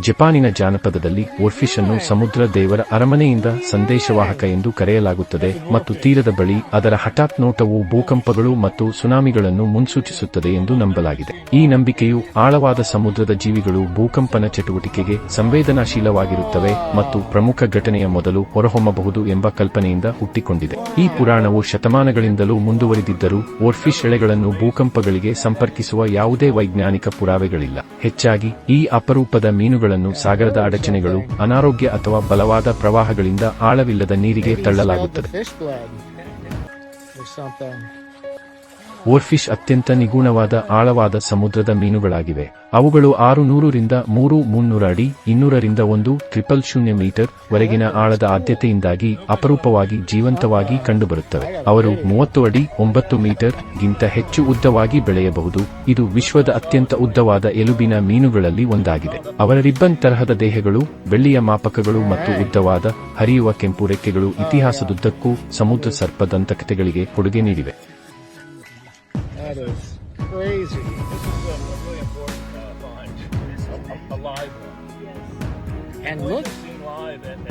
ಜಪಾನಿನ ಜಾನಪದದಲ್ಲಿ ಓರ್ಫಿಶ್ ಅನ್ನು ಸಮುದ್ರ ದೇವರ ಅರಮನೆಯಿಂದ ಸಂದೇಶವಾಹಕ ಎಂದು ಕರೆಯಲಾಗುತ್ತದೆ ಮತ್ತು ತೀರದ ಬಳಿ ಅದರ ಹಠಾತ್ ನೋಟವು ಭೂಕಂಪಗಳು ಮತ್ತು ಸುನಾಮಿಗಳನ್ನು ಮುನ್ಸೂಚಿಸುತ್ತದೆ ಎಂದು ನಂಬಲಾಗಿದೆ. ಈ ನಂಬಿಕೆಯು ಆಳವಾದ ಸಮುದ್ರದ ಜೀವಿಗಳು ಭೂಕಂಪನ ಚಟುವಟಿಕೆಗೆ ಸಂವೇದನಾಶೀಲವಾಗಿರುತ್ತವೆ ಮತ್ತು ಪ್ರಮುಖ ಘಟನೆಯ ಮೊದಲು ಹೊರಹೊಮ್ಮಬಹುದು ಎಂಬ ಕಲ್ಪನೆಯಿಂದ ಹುಟ್ಟಿಕೊಂಡಿದೆ. ಈ ಪುರಾಣವು ಶತಮಾನಗಳಿಂದಲೂ ಮುಂದುವರಿದಿದ್ದರೂ ಓರ್ಫಿಶ್ ಎಳೆಗಳನ್ನು ಭೂಕಂಪಗಳಿಗೆ ಸಂಪರ್ಕಿಸುವ ಯಾವುದೇ ವೈಜ್ಞಾನಿಕ ಪುರಾವೆಗಳಿಲ್ಲ. ಹೆಚ್ಚಾಗಿ ಈ ಅಪರೂಪದ ಮೀನುಗಳನ್ನು ಸಾಗರದ ಅಡಚಣೆಗಳು ಅನಾರೋಗ್ಯ ಅಥವಾ ಬಲವಾದ ಪ್ರವಾಹಗಳಿಂದ ಆಳವಿಲ್ಲದ ನೀರಿಗೆ ತಳ್ಳಲಾಗುತ್ತದೆ. ಓರ್ಫಿಶ್ ಅತ್ಯಂತ ನಿಗೂಣವಾದ ಆಳವಾದ ಸಮುದ್ರದ ಮೀನುಗಳಾಗಿವೆ. ಅವುಗಳು ಆರು ನೂರರಿಂದ ಮೂರು ಮುನ್ನೂರ ಅಡಿ ಇನ್ನೂರರಿಂದ ಒಂದು ಟ್ರಿಪಲ್ ಶೂನ್ಯ ಮೀಟರ್ ವರೆಗಿನ ಆಳದ ಆದ್ಯತೆಯಿಂದಾಗಿ ಅಪರೂಪವಾಗಿ ಜೀವಂತವಾಗಿ ಕಂಡುಬರುತ್ತವೆ. ಅವರು ಮೂವತ್ತು ಅಡಿ, ಒಂಬತ್ತು ಮೀಟರ್ ಗಿಂತ ಹೆಚ್ಚು ಉದ್ದವಾಗಿ ಬೆಳೆಯಬಹುದು. ಇದು ವಿಶ್ವದ ಅತ್ಯಂತ ಉದ್ದವಾದ ಎಲುಬಿನ ಮೀನುಗಳಲ್ಲಿ ಒಂದಾಗಿದೆ. ಅವರ ರಿಬ್ಬನ್ ತರಹದ ದೇಹಗಳು, ಬೆಳ್ಳಿಯ ಮಾಪಕಗಳು ಮತ್ತು ಉದ್ದವಾದ ಹರಿಯುವ ಕೆಂಪು ರೆಕ್ಕೆಗಳು ಇತಿಹಾಸದುದ್ದಕ್ಕೂ ಸಮುದ್ರ ಸರ್ಪದಂತ ಕಥೆಗಳಿಗೆ ಕೊಡುಗೆ ನೀಡಿವೆ. That is crazy. This is a really important uh, find. A, a, a live one. And Only look, Seen live and,